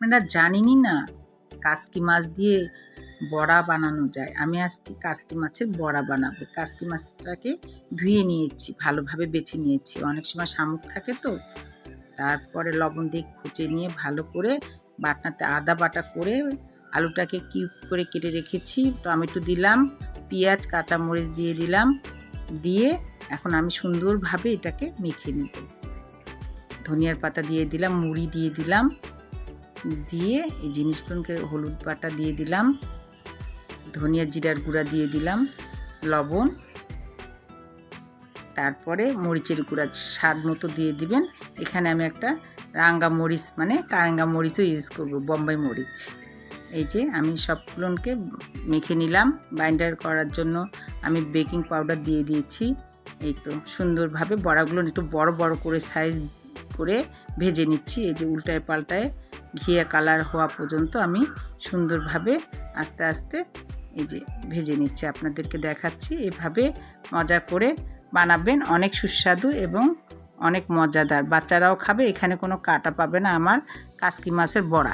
আপনারা জানেনই না কাসকি মাছ দিয়ে বড়া বানানো যায়। আমি আজকে কাসকি মাছের বড়া বানাবো। কাসকি মাছটাকে ধুয়ে নিয়েছি, ভালোভাবে বেছে নিয়েছি। অনেক সময় শামুক থাকে তো, তারপরে লবণ দিয়ে খুঁচে নিয়ে ভালো করে বাটনাতে আদা বাটা করে আলুটাকে কিউব করে কেটে রেখেছি, টমেটো দিলাম, পেঁয়াজ, কাঁচামরিচ দিয়ে দিলাম, দিয়ে এখন আমি সুন্দরভাবে এটাকে মেখে নেব। ধনিয়ার পাতা দিয়ে দিলাম, মুড়ি দিয়ে দিলাম। দিয়ে এই জিনিসগুলোকে হলুদ বাটা দিয়ে দিলাম, ধনিয়া জিরার গুঁড়া দিয়ে দিলাম, লবণ, তারপরে মরিচের গুঁড়া স্বাদ মতো দিয়ে দিবেন। এখানে আমি একটা রাঙ্গা মরিচ মানে কারাঙ্গা মরিচও ইউজ করব, বম্বাই মরিচ। এই যে আমি সবগুলোকে মেখে নিলাম বাইন্ডার করার জন্য আমি বেকিং পাউডার দিয়ে দিয়েছি। এই তো সুন্দরভাবে বড়াগুলো একটু বড় বড় করে সাইজ করে ভেজে নিচ্ছি, এই যে উল্টায় পাল্টায় ঘিয়া কালার হওয়া পর্যন্ত আমি সুন্দরভাবে আস্তে আস্তে এই যে ভেজে নিচ্ছি। আপনাদেরকে দেখাচ্ছি এভাবে মজা করে বানাবেন। অনেক সুস্বাদু এবং অনেক মজাদার। বাচ্চারাও খাবে, এখানে কোনো কাটা পাবে না আমার কাসকি মাছের বড়া।